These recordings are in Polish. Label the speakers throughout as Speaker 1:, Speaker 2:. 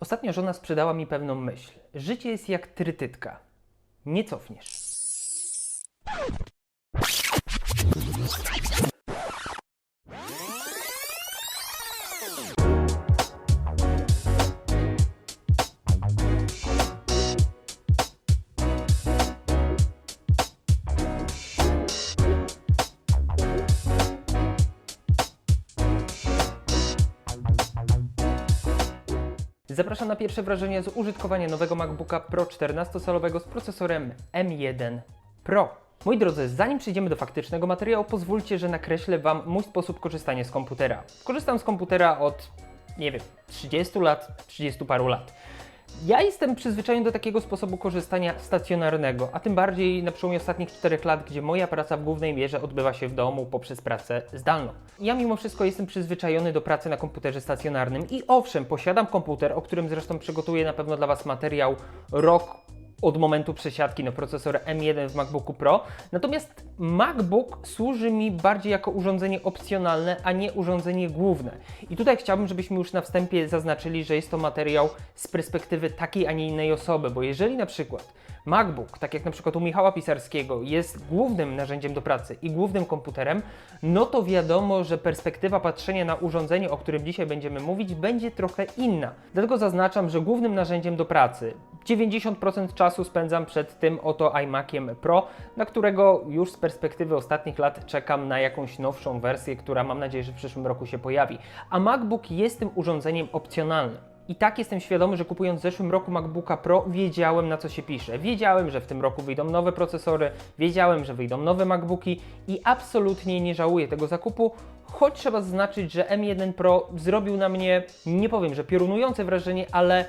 Speaker 1: Ostatnio żona sprzedała mi pewną myśl. Życie jest jak trytytka. Nie cofniesz. Zapraszam na pierwsze wrażenie z użytkowania nowego MacBooka Pro 14-calowego z procesorem M1 Pro. Moi drodzy, zanim przejdziemy do faktycznego materiału, pozwólcie, że nakreślę Wam mój sposób korzystania z komputera. Korzystam z komputera od, nie wiem, 30 lat, 30 paru lat. Ja jestem przyzwyczajony do takiego sposobu korzystania stacjonarnego, a tym bardziej na przełomie ostatnich 4 lat, gdzie moja praca w głównej mierze odbywa się w domu poprzez pracę zdalną. Ja mimo wszystko jestem przyzwyczajony do pracy na komputerze stacjonarnym i owszem, posiadam komputer, o którym zresztą przygotuję na pewno dla Was materiał rok od momentu przesiadki na procesor M1 w MacBooku Pro. Natomiast MacBook służy mi bardziej jako urządzenie opcjonalne, a nie urządzenie główne. I tutaj chciałbym, żebyśmy już na wstępie zaznaczyli, że jest to materiał z perspektywy takiej, a nie innej osoby, bo jeżeli na przykład MacBook, tak jak na przykład u Michała Pisarskiego, jest głównym narzędziem do pracy i głównym komputerem, no to wiadomo, że perspektywa patrzenia na urządzenie, o którym dzisiaj będziemy mówić, będzie trochę inna. Dlatego zaznaczam, że głównym narzędziem do pracy 90% czasu spędzam przed tym oto iMaciem Pro, na którego już z perspektywy ostatnich lat czekam na jakąś nowszą wersję, która mam nadzieję, że w przyszłym roku się pojawi. A MacBook jest tym urządzeniem opcjonalnym. I tak jestem świadomy, że kupując w zeszłym roku MacBooka Pro, wiedziałem na co się pisze. Wiedziałem, że w tym roku wyjdą nowe procesory, wiedziałem, że wyjdą nowe MacBooki i absolutnie nie żałuję tego zakupu, choć trzeba zaznaczyć, że M1 Pro zrobił na mnie, nie powiem, że piorunujące wrażenie, ale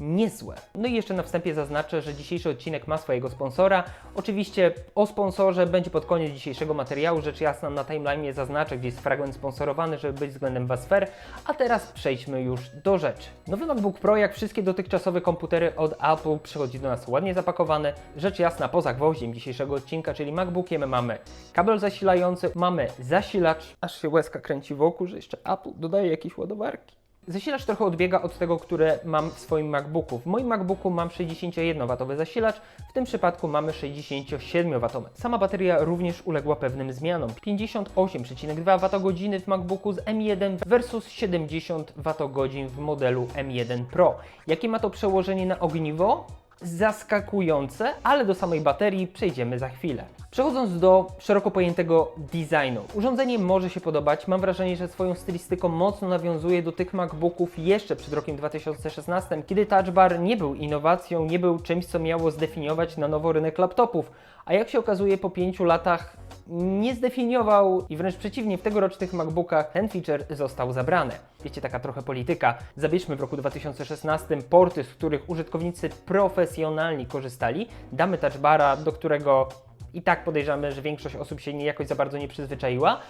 Speaker 1: niezłe. No i jeszcze na wstępie zaznaczę, że dzisiejszy odcinek ma swojego sponsora. Oczywiście o sponsorze będzie pod koniec dzisiejszego materiału. Rzecz jasna na timeline zaznaczę, gdzie jest fragment sponsorowany, żeby być względem Was fair. A teraz przejdźmy już do rzeczy. Nowy MacBook Pro, jak wszystkie dotychczasowe komputery od Apple, przychodzi do nas ładnie zapakowany. Rzecz jasna, poza gwoździem dzisiejszego odcinka, czyli MacBookiem, mamy kabel zasilający, mamy zasilacz. Aż się łezka kręci wokół, że jeszcze Apple dodaje jakieś ładowarki. Zasilacz trochę odbiega od tego, które mam w swoim MacBooku. W moim MacBooku mam 61W zasilacz, w tym przypadku mamy 67W. Sama bateria również uległa pewnym zmianom. 58,2 Wh w MacBooku z M1 versus 70 Wh w modelu M1 Pro. Jakie ma to przełożenie na ogniwo? zaskakujące, ale do samej baterii przejdziemy za chwilę. Przechodząc do szeroko pojętego designu. Urządzenie może się podobać. Mam wrażenie, że swoją stylistyką mocno nawiązuje do tych MacBooków jeszcze przed rokiem 2016, kiedy Touch Bar nie był innowacją, nie był czymś, co miało zdefiniować na nowo rynek laptopów. A jak się okazuje, po pięciu latach nie zdefiniował i wręcz przeciwnie, w tegorocznych MacBookach ten feature został zabrany. Wiecie, taka trochę polityka. Zabierzmy w roku 2016 porty, z których użytkownicy profesjonalni korzystali, damy touch bara, do którego i tak podejrzewamy, że większość osób się nie jakoś za bardzo nie przyzwyczaiła,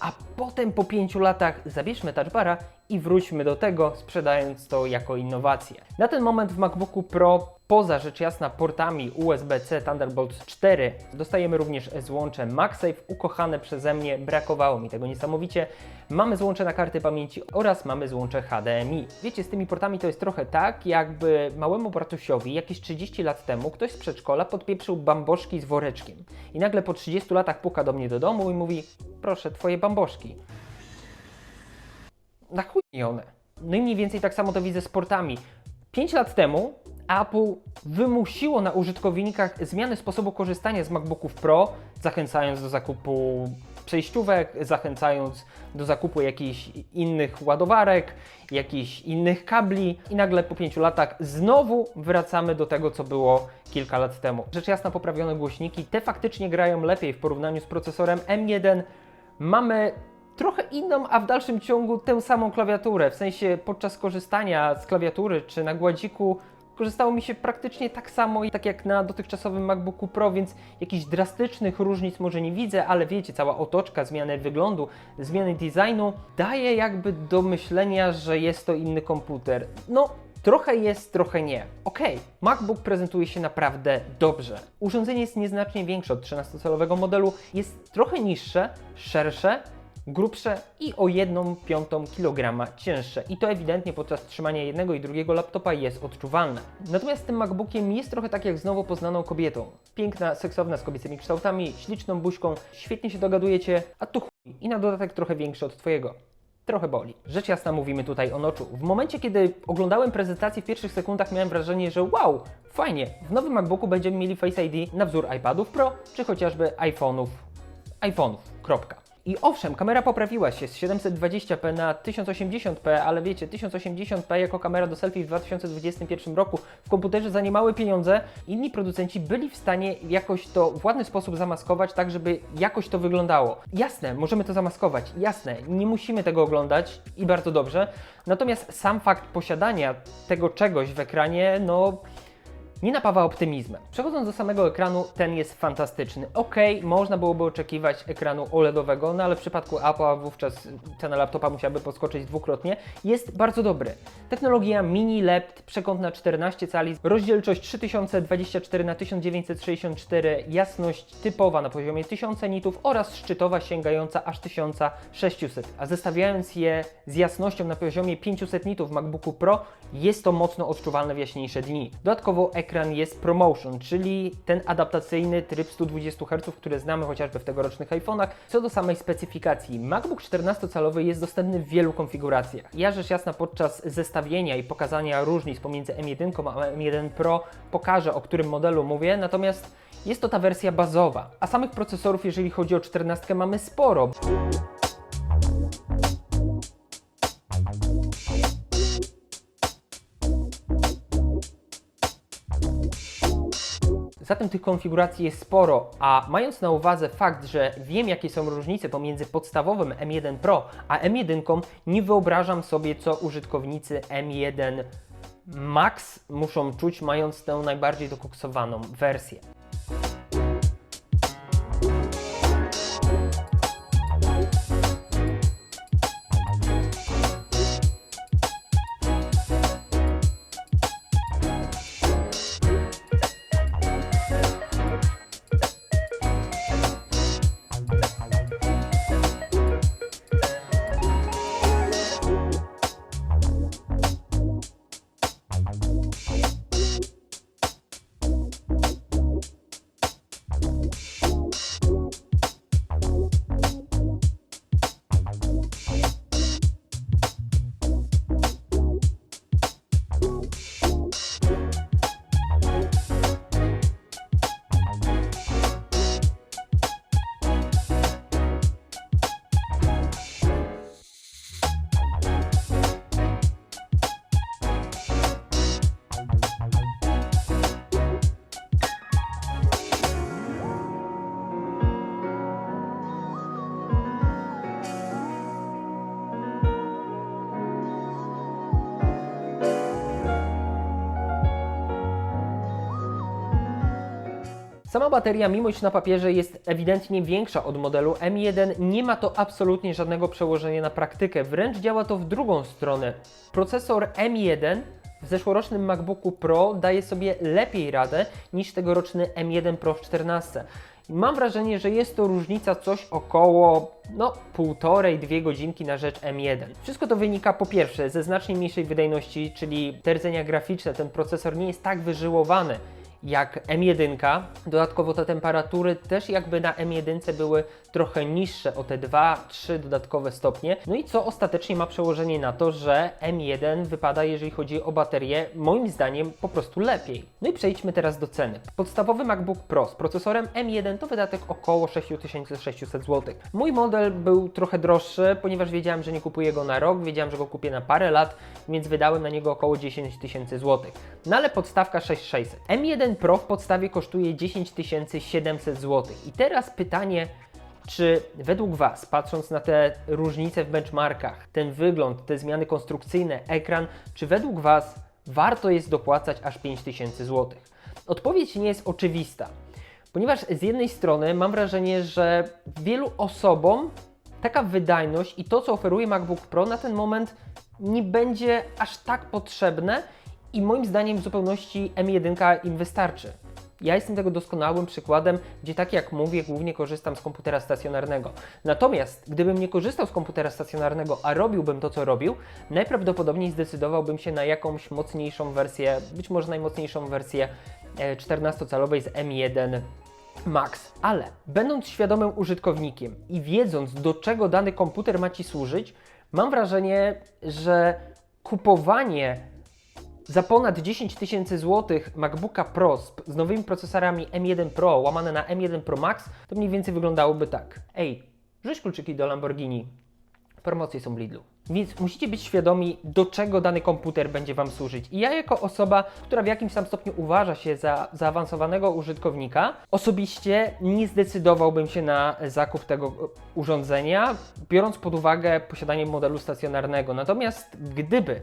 Speaker 1: a potem po pięciu latach zabierzmy touch bara i wróćmy do tego, sprzedając to jako innowację. Na ten moment w MacBooku Pro Poza rzecz jasna portami USB-C Thunderbolt 4 dostajemy również złącze MagSafe, ukochane przeze mnie, brakowało mi tego niesamowicie. Mamy złącze na karty pamięci oraz mamy złącze HDMI. Wiecie, z tymi portami to jest trochę tak, jakby małemu bratusiowi jakieś 30 lat temu ktoś z przedszkola podpieprzył bamboszki z woreczkiem. I nagle po 30 latach puka do mnie do domu i mówi, proszę, twoje bamboszki. Na chuj one. No i mniej więcej tak samo to widzę z portami. 5 lat temu Apple wymusiło na użytkownikach zmianę sposobu korzystania z MacBooków Pro, zachęcając do zakupu przejściówek, zachęcając do zakupu jakichś innych ładowarek, jakichś innych kabli i nagle po pięciu latach znowu wracamy do tego, co było kilka lat temu. Rzecz jasna, poprawione głośniki, te faktycznie grają lepiej w porównaniu z procesorem M1. Mamy trochę inną, a w dalszym ciągu tę samą klawiaturę. W sensie podczas korzystania z klawiatury czy na gładziku korzystało mi się praktycznie tak samo tak jak na dotychczasowym MacBooku Pro, więc jakichś drastycznych różnic może nie widzę, ale wiecie, cała otoczka, zmiany wyglądu, zmiany designu daje jakby do myślenia, że jest to inny komputer. No, Trochę jest, trochę nie. Okej, MacBook prezentuje się naprawdę dobrze. Urządzenie jest nieznacznie większe od 13-calowego modelu, jest trochę niższe, szersze, grubsze i o 1 piątą kg cięższe. I to ewidentnie podczas trzymania jednego i drugiego laptopa jest odczuwalne. Natomiast tym MacBookiem jest trochę tak jak z nowo poznaną kobietą. Piękna, seksowna, z kobiecymi kształtami, śliczną buźką, świetnie się dogadujecie, a tu chuj. I na dodatek trochę większy od Twojego trochę boli. Rzecz jasna mówimy tutaj o noczu. W momencie, kiedy oglądałem prezentację w pierwszych sekundach miałem wrażenie, że wow, fajnie, w nowym MacBooku będziemy mieli Face ID na wzór iPadów Pro, czy chociażby iPhone'ów, iPhone'ów, kropka. I owszem, kamera poprawiła się z 720p na 1080p, ale wiecie, 1080p jako kamera do selfie w 2021 roku w komputerze za niemałe pieniądze inni producenci byli w stanie jakoś to w ładny sposób zamaskować, tak żeby jakoś to wyglądało. Jasne, możemy to zamaskować, jasne, nie musimy tego oglądać i bardzo dobrze, natomiast sam fakt posiadania tego czegoś w ekranie, no nie napawa optymizmem. Przechodząc do samego ekranu, ten jest fantastyczny. Ok, można byłoby oczekiwać ekranu OLEDowego, no ale w przypadku Apple'a wówczas cena laptopa musiałaby podskoczyć dwukrotnie. Jest bardzo dobry. Technologia mini LED, przekątna 14 cali, rozdzielczość 3024 na 1964, jasność typowa na poziomie 1000 nitów oraz szczytowa sięgająca aż 1600. A zestawiając je z jasnością na poziomie 500 nitów w MacBooku Pro, jest to mocno odczuwalne w jaśniejsze dni. Dodatkowo jest ProMotion, czyli ten adaptacyjny tryb 120 Hz, który znamy chociażby w tegorocznych iPhone'ach. Co do samej specyfikacji, MacBook 14-calowy jest dostępny w wielu konfiguracjach. Ja rzecz jasna podczas zestawienia i pokazania różnic pomiędzy M1 a M1 Pro pokażę, o którym modelu mówię, natomiast jest to ta wersja bazowa. A samych procesorów, jeżeli chodzi o 14, mamy sporo. Zatem tych konfiguracji jest sporo, a mając na uwadze fakt, że wiem jakie są różnice pomiędzy podstawowym M1 Pro a M1, nie wyobrażam sobie co użytkownicy M1 Max muszą czuć mając tę najbardziej dokoksowaną wersję. Sama bateria, mimo iż na papierze jest ewidentnie większa od modelu M1, nie ma to absolutnie żadnego przełożenia na praktykę, wręcz działa to w drugą stronę. Procesor M1 w zeszłorocznym MacBooku Pro daje sobie lepiej radę niż tegoroczny M1 Pro w 14. Mam wrażenie, że jest to różnica coś około no półtorej, dwie godzinki na rzecz M1. Wszystko to wynika po pierwsze ze znacznie mniejszej wydajności, czyli rdzenia graficzne, ten procesor nie jest tak wyżyłowany jak M1. Dodatkowo te temperatury też jakby na M1 były trochę niższe o te 2-3 dodatkowe stopnie. No i co ostatecznie ma przełożenie na to, że M1 wypada, jeżeli chodzi o baterię, moim zdaniem po prostu lepiej. No i przejdźmy teraz do ceny. Podstawowy MacBook Pro z procesorem M1 to wydatek około 6600 zł. Mój model był trochę droższy, ponieważ wiedziałem, że nie kupuję go na rok, wiedziałem, że go kupię na parę lat, więc wydałem na niego około 10 tysięcy złotych. No ale podstawka 6600. M1 Pro w podstawie kosztuje 10 700 zł. I teraz pytanie, czy według Was, patrząc na te różnice w benchmarkach, ten wygląd, te zmiany konstrukcyjne, ekran, czy według Was warto jest dopłacać aż 5000 zł? Odpowiedź nie jest oczywista, ponieważ z jednej strony mam wrażenie, że wielu osobom taka wydajność i to, co oferuje MacBook Pro na ten moment nie będzie aż tak potrzebne i moim zdaniem w zupełności M1 im wystarczy. Ja jestem tego doskonałym przykładem, gdzie tak jak mówię, głównie korzystam z komputera stacjonarnego. Natomiast gdybym nie korzystał z komputera stacjonarnego, a robiłbym to, co robił, najprawdopodobniej zdecydowałbym się na jakąś mocniejszą wersję, być może najmocniejszą wersję e, 14-calowej z M1 Max. Ale będąc świadomym użytkownikiem i wiedząc, do czego dany komputer ma Ci służyć, mam wrażenie, że kupowanie za ponad 10 tysięcy złotych MacBooka Pro z, nowymi procesorami M1 Pro łamane na M1 Pro Max, to mniej więcej wyglądałoby tak. Ej, rzuć kluczyki do Lamborghini. Promocje są w Lidlu. Więc musicie być świadomi, do czego dany komputer będzie Wam służyć. I ja, jako osoba, która w jakimś tam stopniu uważa się za zaawansowanego użytkownika, osobiście nie zdecydowałbym się na zakup tego urządzenia, biorąc pod uwagę posiadanie modelu stacjonarnego. Natomiast gdyby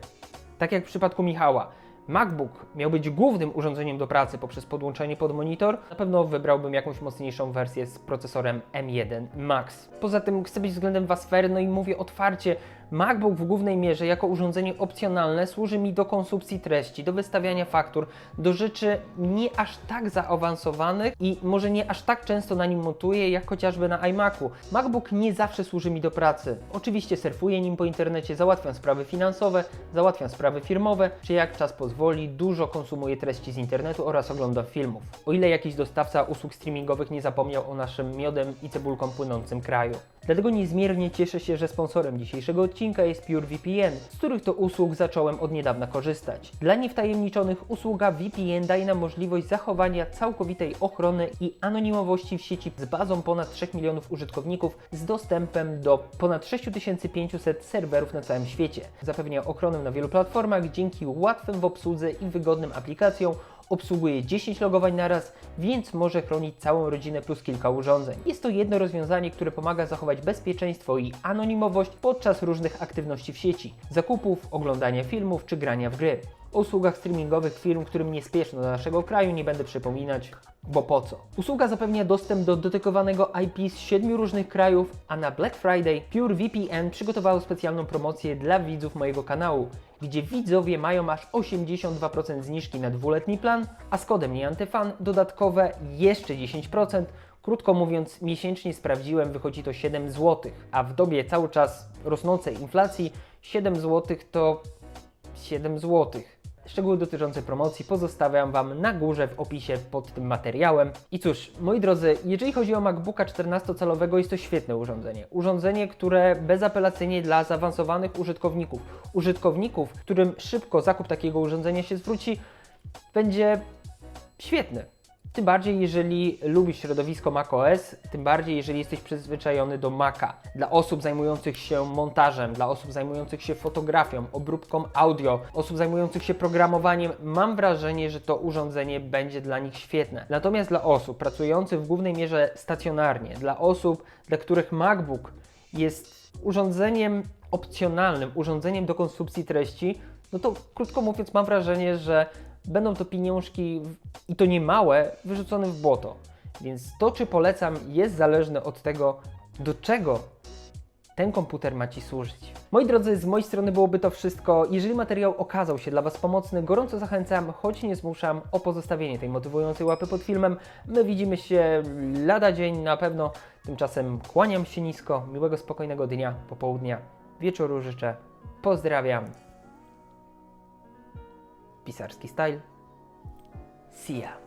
Speaker 1: tak jak w przypadku Michała, MacBook miał być głównym urządzeniem do pracy poprzez podłączenie pod monitor, na pewno wybrałbym jakąś mocniejszą wersję z procesorem M1 Max. Poza tym chcę być względem Was fair, no i mówię otwarcie, MacBook w głównej mierze jako urządzenie opcjonalne służy mi do konsumpcji treści, do wystawiania faktur, do rzeczy nie aż tak zaawansowanych i może nie aż tak często na nim montuję, jak chociażby na iMacu. MacBook nie zawsze służy mi do pracy. Oczywiście surfuję nim po internecie, załatwiam sprawy finansowe, załatwiam sprawy firmowe, czy jak czas pozwoli, dużo konsumuję treści z internetu oraz oglądam filmów. O ile jakiś dostawca usług streamingowych nie zapomniał o naszym miodem i cebulką płynącym kraju. Dlatego niezmiernie cieszę się, że sponsorem dzisiejszego odcinka jest PureVPN, z których to usług zacząłem od niedawna korzystać. Dla niewtajemniczonych usługa VPN daje nam możliwość zachowania całkowitej ochrony i anonimowości w sieci z bazą ponad 3 milionów użytkowników z dostępem do ponad 6500 serwerów na całym świecie. Zapewnia ochronę na wielu platformach dzięki łatwym w obsłudze i wygodnym aplikacjom obsługuje 10 logowań naraz, więc może chronić całą rodzinę plus kilka urządzeń. Jest to jedno rozwiązanie, które pomaga zachować bezpieczeństwo i anonimowość podczas różnych aktywności w sieci, zakupów, oglądania filmów czy grania w gry. Usługach streamingowych firm, którym nie spieszno do naszego kraju, nie będę przypominać, bo po co. Usługa zapewnia dostęp do dedykowanego IP z 7 różnych krajów, a na Black Friday PureVPN przygotowało specjalną promocję dla widzów mojego kanału, gdzie widzowie mają aż 82% zniżki na dwuletni plan, a z kodem nieantyfan dodatkowe jeszcze 10%. Krótko mówiąc, miesięcznie sprawdziłem, wychodzi to 7 zł, a w dobie cały czas rosnącej inflacji 7 zł to 7 zł. Szczegóły dotyczące promocji pozostawiam Wam na górze w opisie pod tym materiałem. I cóż, moi drodzy, jeżeli chodzi o MacBooka 14-calowego, jest to świetne urządzenie. Urządzenie, które bezapelacyjnie dla zaawansowanych użytkowników, użytkowników, którym szybko zakup takiego urządzenia się zwróci, będzie świetny. Tym bardziej, jeżeli lubisz środowisko macOS, tym bardziej, jeżeli jesteś przyzwyczajony do Maca. Dla osób zajmujących się montażem, dla osób zajmujących się fotografią, obróbką audio, osób zajmujących się programowaniem, mam wrażenie, że to urządzenie będzie dla nich świetne. Natomiast dla osób pracujących w głównej mierze stacjonarnie, dla osób, dla których MacBook jest urządzeniem opcjonalnym, urządzeniem do konsumpcji treści, no to krótko mówiąc, mam wrażenie, że będą to pieniążki i to nie małe, wyrzucone w błoto. Więc to, czy polecam, jest zależne od tego, do czego ten komputer ma Ci służyć. Moi drodzy, z mojej strony byłoby to wszystko. Jeżeli materiał okazał się dla Was pomocny, gorąco zachęcam, choć nie zmuszam, o pozostawienie tej motywującej łapy pod filmem. My widzimy się lada dzień na pewno. Tymczasem kłaniam się nisko, miłego, spokojnego dnia, popołudnia, wieczoru życzę. Pozdrawiam. Pisarski Style, SIA.